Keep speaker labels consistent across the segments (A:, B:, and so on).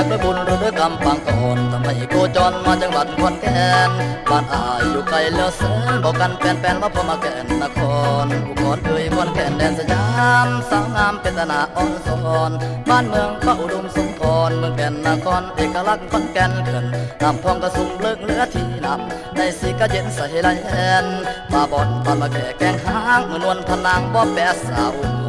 A: จากด้วยบุญหรือด้วยกรรมปางก่อนทำให้โคจรมาจังหวัดขอนแก่นบ้านอายอยู่ไกลแล้วแสนบอกกันแฟนๆว่าพอมาแก่นนครอุบนเคยขอนแก่นแดนสยามสาวงามเป็นตนาอ่อนสงอนบ้านเมืองก็อุดมสมพรเมืองแก่นนครเอกลักษณ์ขอนแก่นเกินน้ำพองกระสุมเลิกเลือที่นำในสีกระเย็นใส่ไรแอนปลาบอนตอนมาแก่แกงหางเมือนวลพนางบ่แปะสาว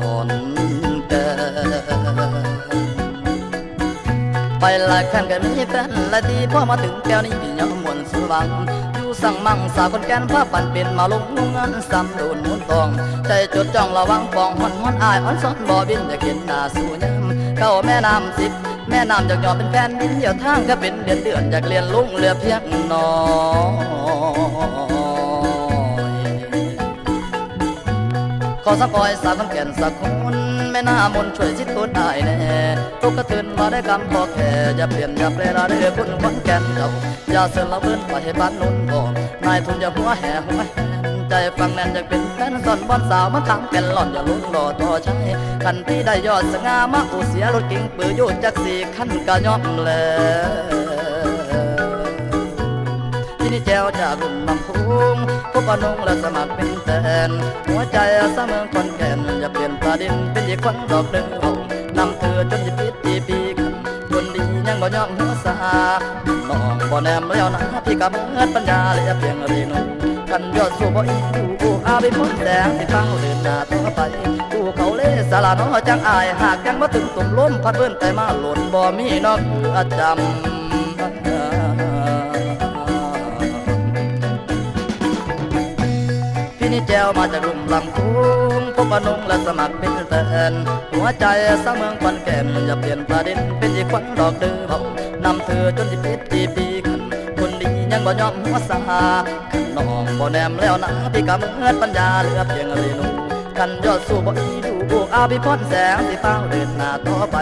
A: ไปหลายแฟนก็มีแฟนหลายทีพอมาถึงแก้วนี้ยอมมวนสวังอยู่สั่งมั่งสาวคนแก่นผ้าปั่นเป็นมาลงงานซ้ำโดนมุนตอง ใจจดจ้องระวังปองหอนหอนอายอ่อนซ้อนบ่บินอยากเห็นหน้าสู่ยามเข้าแม่น้ำสิบแม่น้ำจากยอมเป็นแฟนดินเดียวทางก็เป็นเดือนเดือนอยากเรียนลุงเรือเพียงน้อยขอสักคอยสาวคนแก่นสักคนแม่น้ามนช่วยชิดตัวได้แน่ ตกกระตือนมาได้กำพอแค่อย่าเปลี่ยนอย่าแปรราเรือคุณคนแก่นเราอย่าเสือละเบิ้นไปให้บ้านนุ่นก่อนนายทุนอย่าหัวแห่หัวแหนใจฟังแน่นอยากเป็นแฟนสอนบอนสาวมาทำเป็นหล่อนอย่าลุ้นรอต่อใช้คันที่ได้ยอดสง่ามาอุเสียรถกิ่งปือโยดจักสี่ขั้นก็ย่อมแล้ที่นี่แจวจากรุ่นลำพูงพบปนงและสมัครเป็นแฟนหัวใจเสมอคนแก่นอย่าเปลี่ยนประเด็นเป็นอีกคนดอกเดิมนำเธอจนจะ บ่ยอมหัวสาน้องบ่แนมแล้วนะพี่กับเมื่อปัญญาเลยเพียงเรนูกันยอดสู้บ่อีกูอาไปพ้นแดงที่ฟังเดินหน้าต่อไปกูเขาเล่สาราน้อจังอาย หากยังมาถึงตุ่มล้มพัดเพื่อนแต่มาหล่นบ่มีนอกอาจำ นี่แจวมาจากลุ่มลำคุ้งพบปนุงและสมัครเป็นแฟนหัวใจสร้างเมืองควันแก่นอย่าเปลี่ยนประเด็นเป็นอีกควันดอกเดือมนำเธอจนจิปิดจีปีขันคนดียังบ่ยอมหัวสาขันน้องบ่แนมแล้วนะพี่กำเมิดปัญญาเหลือเพียงเรนูกันยอดสู้บ่อีดูบวกอาภิพรแสงที่เฝ้าเดินหน้าต่อไป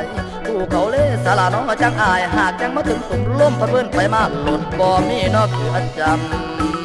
A: ผู้เขาเล่สาราน้องจังอาย หากยังมาถึงตุ่มล้มพัดเพื่อนไปมาหลุดบ่มีนอกคืออาจำ